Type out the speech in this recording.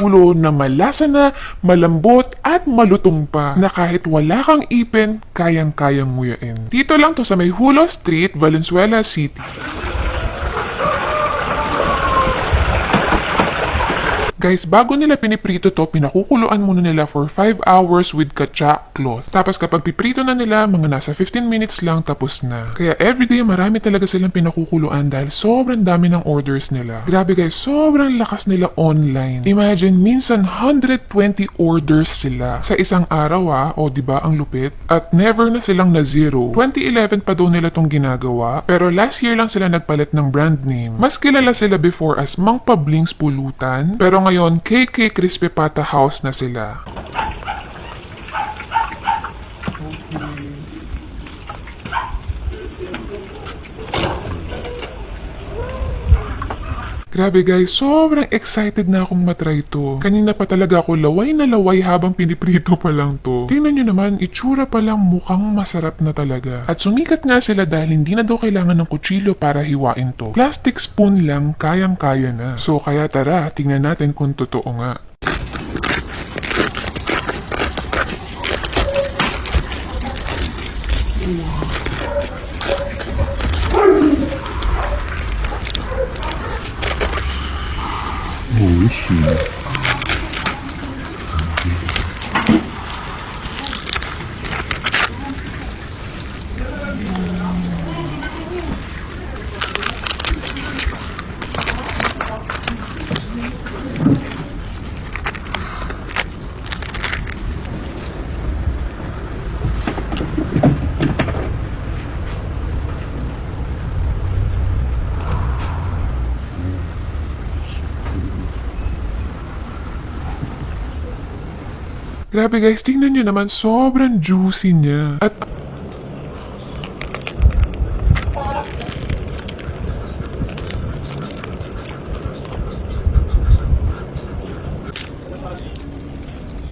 ulo na malasa na, malambot at malutong pa na kahit wala kang ipin, kayang-kayang nguyain. Dito lang to sa may Street, Valenzuela City. Guys, bago nila piniprito to, pinakukuluan muna nila for 5 hours with katsa cloth. Tapos kapag piprito na nila, mga nasa 15 minutes lang tapos na. Kaya everyday marami talaga silang pinakukuluan dahil sobrang dami ng orders nila. Grabe guys, sobrang lakas nila online. Imagine, minsan 120 orders sila sa isang araw ah, o di ba ang lupit? At never na silang na zero. 2011 pa daw nila tong ginagawa, pero last year lang sila nagpalit ng brand name. Mas kilala sila before as Mang Pablings Pulutan, pero ngayon KK Crispy Pata House na sila. Grabe guys, sobrang excited na akong matry to. Kanina pa talaga ako laway na laway habang piniprito pa lang to. Tingnan nyo naman, itsura pa lang mukhang masarap na talaga. At sumikat nga sila dahil hindi na daw kailangan ng kutsilyo para hiwain to. Plastic spoon lang, kayang-kaya na. So kaya tara, tingnan natin kung totoo nga. roxo Grabe guys, tingnan nyo naman, sobrang juicy niya. At